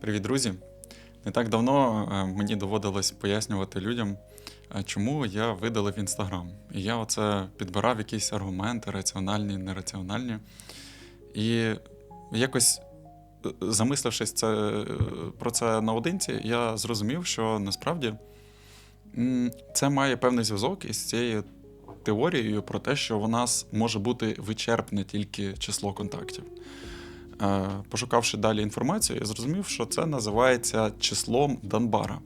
Привіт, друзі! Не так давно е, мені доводилось пояснювати людям, е, чому я видалив Інстаграм. І я оце підбирав якісь аргументи, раціональні, нераціональні. І якось е, замислившись це, про це наодинці, я зрозумів, що насправді це має певний зв'язок із цією теорією про те, що у нас може бути вичерпне тільки число контактів. Е, Пошукавши далі інформацію, я зрозумів, що це називається числом Данбара.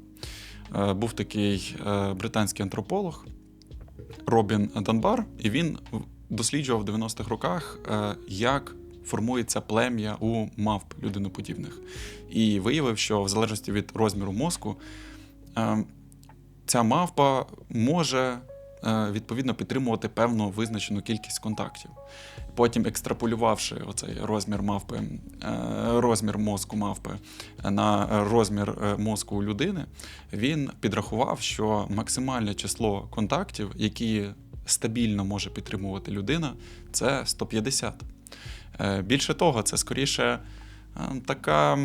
Е, Був такий е, британський антрополог Робін Данбар, і він досліджував в 90-х роках, як формується плем'я у мавп людиноподібних. І виявив, що в залежності від розміру мозку ця мавпа може відповідно підтримувати певну визначену кількість контактів. Потім, екстраполювавши оцей розмір мавпи, е, розмір мозку мавпи на розмір е, мозку людини, він підрахував, що максимальне число контактів, які стабільно може підтримувати людина, це 150. Е, Більше того, це скоріше е, така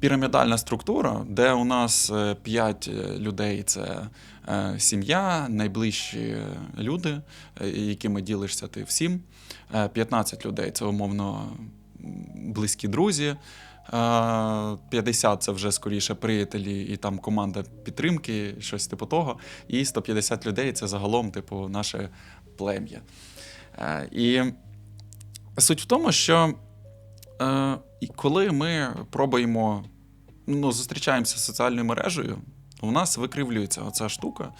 пірамідальна структура, де у нас 5 людей це е, сім'я, найближчі люди, е, якими ділишся ти всім. Е, 15 людей це умовно близькі друзі. е, 50 це вже скоріше приятелі і там команда підтримки, щось типу того. І 150 людей це загалом, типу, наше плем'я. Е, І суть в тому, що е, і коли ми пробуємо, ну, зустрічаємося з соціальною мережею, у нас викривлюється оця штука,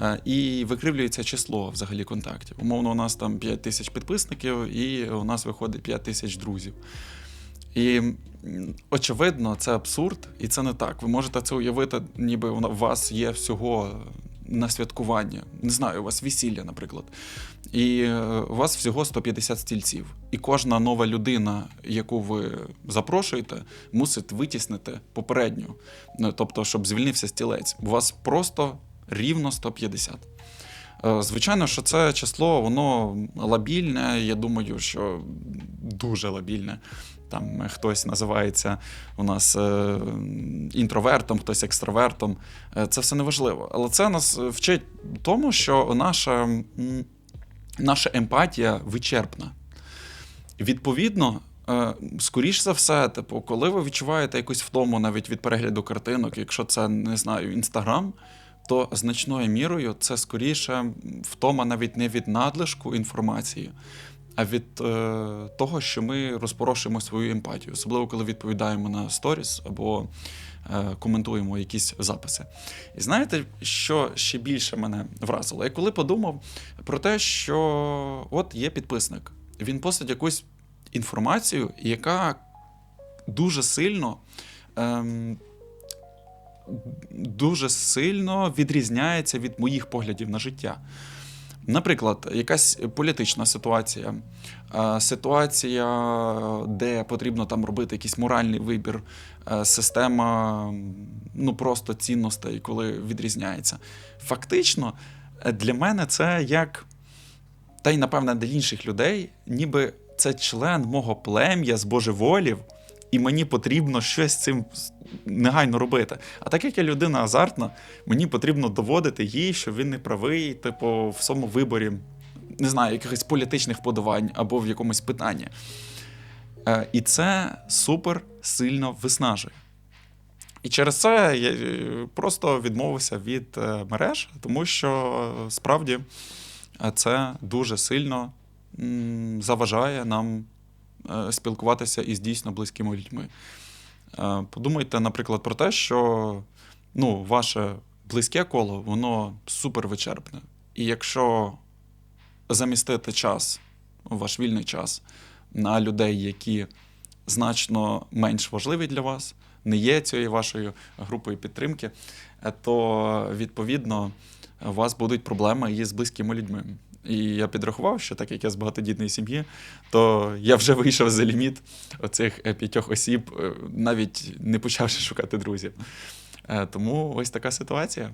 е, і викривлюється число взагалі контактів. Умовно, у нас там 5 тисяч підписників, і у нас виходить 5 тисяч друзів. І очевидно, це абсурд, і це не так. Ви можете це уявити, ніби у вас є всього на святкування. Не знаю, у вас весілля, наприклад. І е, у вас всього 150 стільців. І кожна нова людина, яку ви запрошуєте, мусить витіснити попередню. Ну, тобто, щоб звільнився стілець. У вас просто рівно 150. Е, Звичайно, що це число, воно лабільне. Я думаю, що дуже лабільне. Там е, хтось називається у нас е, інтровертом, хтось екстравертом. Е, Це все неважливо. Але це нас вчить тому, що наша, наша емпатія вичерпна. Відповідно, е, скоріш за все, типу, коли ви відчуваєте якусь втому навіть від перегляду картинок, якщо це не знаю, інстаграм, то значною мірою це скоріше втома навіть не від надлишку інформації, а від е, того, що ми розпорошуємо свою емпатію, особливо коли відповідаємо на сторіс або е, коментуємо якісь записи. І знаєте, що ще більше мене вразило? Я коли подумав про те, що от є підписник, він постить якусь інформацію, яка дуже сильно. Ем, дуже сильно відрізняється від моїх поглядів на життя. Наприклад, якась політична ситуація, е, ситуація, де потрібно там робити якийсь моральний вибір, е, система ну просто цінностей, коли відрізняється. Фактично, е, для мене це як, та й напевне для інших людей, ніби це член мого плем'я з божеволів, і мені потрібно щось з цим негайно робити. А так як я людина азартна, мені потрібно доводити їй, що він не правий, типу, в своєму виборі, не знаю, якихось політичних вподобань або в якомусь питанні. Е, І це супер сильно виснажує. І через це я е, просто відмовився від е, мереж, тому що справді це дуже сильно заважає нам спілкуватися із дійсно близькими людьми. Е, Подумайте, наприклад, про те, що ну, ваше близьке коло, воно супер вичерпне. І якщо замістити час, ваш вільний час на людей, які значно менш важливі для вас, не є цією вашою групою підтримки, е, то відповідно у вас будуть проблеми із близькими людьми. І я підрахував, що так як я з багатодітної сім'ї, то я вже вийшов за ліміт оцих е, п'ятьох осіб, е, навіть не почавши шукати друзів. Е, Тому ось така ситуація.